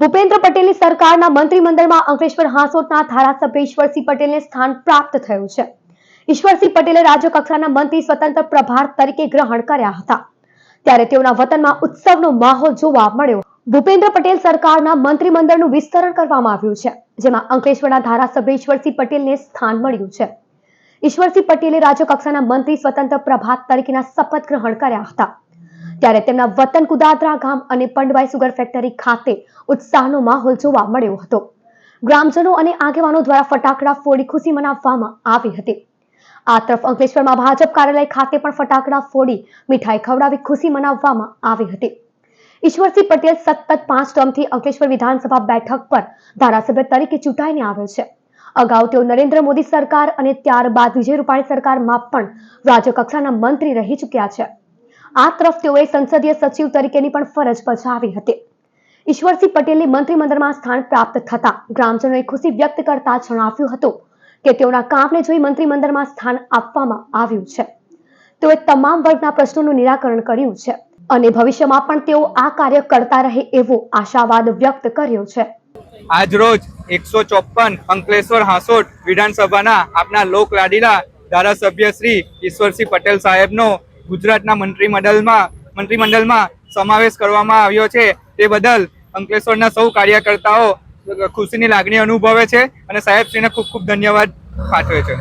ભૂપેન્દ્ર પટેલની સરકારના મંત્રીમંડળમાં અંકલેશ્વર હાંસોટના ધારાસભ્ય ઈશ્વરસિંહ પટેલને સ્થાન પ્રાપ્ત થયું છે. ઈશ્વરસિંહ પટેલે રાજ્યકક્ષાના મંત્રી સ્વતંત્ર પ્રભાર તરીકે ગ્રહણ કર્યા હતા. ત્યારે તેઓના વતનમાં ઉત્સવનો માહોલ જોવા મળ્યો. ભૂપેન્દ્ર પટેલ સરકારના મંત્રીમંડળનું વિસ્તરણ કરવામાં આવ્યું છે, જેમાં અંકલેશ્વરના ધારાસભ્ય ઈશ્વરસિંહ પટેલને સ્થાન મળ્યું છે. ઈશ્વરસિંહ પટેલે રાજ્યકક્ષાના મંત્રી સ્વતંત્ર પ્રભાત તરીકેના શપથ ગ્રહણ કર્યા હતા. ત્યારે તેમના વતન કુદાદરા ગામ અને પંડવાઈ સુગર ફેક્ટરી ખાતે ઉત્સાહનો માહોલ જોવા મળ્યો હતો. ગ્રામજનો અને આગેવાનો દ્વારા ફટાકડા ફોડી ખુશી મનાવવામાં આવી હતી. આ તરફ અંકલેશ્વરમાં ભાજપ કાર્યાલય ખાતે પણ ફટાકડા ફોડી મીઠાઈ ખવડાવી ખુશી મનાવવામાં આવી હતી. ઈશ્વરસિંહ પટેલ સતત પાંચ ટર્મથી અંકલેશ્વર વિધાનસભા બેઠક પર ધારાસભ્ય તરીકે ચૂંટાઈને આવે છે. અગાઉ તેઓ નરેન્દ્ર મોદી સરકાર અને ત્યારબાદ વિજય રૂપાણી સરકારમાં પણ રાજ્ય કક્ષાના મંત્રી રહી ચૂક્યા છે. આ તરફ તેઓએ સંસદીય સચિવ તરીકેની પણ ફરજ બજાવી હતી. ઈશ્વરસિંહ પટેલે મંત્રીમંડળમાં સ્થાન પ્રાપ્ત થતા ગ્રામજનોએ ખુશી વ્યક્ત કરતા જણાવ્યું હતું કે તેઓના કામને જોઈ મંત્રીમંડળમાં સ્થાન આપવામાં આવ્યું છે. તેઓએ તમામ વર્ગના પ્રશ્નોનું નિરાકરણ કર્યું છે અને ભવિષ્યમાં પણ તેઓ આ કાર્ય કરતા રહે એવો આશાવાદ વ્યક્ત કર્યો છે. આજરોજ એકસો ચોપન અંકલેશ્વર હાંસોટ વિધાનસભાના આપના લોકલાડીલા ધારાસભ્ય શ્રી ઈશ્વરસિંહ પટેલ સાહેબનો ગુજરાતના મંત્રીમંડળમાં મંત્રીમંડળમાં સમાવેશ કરવામાં આવ્યો છે. તે બદલ અંકલેશ્વરના સૌ કાર્યકર્તાઓ ખુશીની લાગણી અનુભવે છે અને સાહેબશ્રીને ખૂબ ખૂબ ધન્યવાદ પાઠવે છે.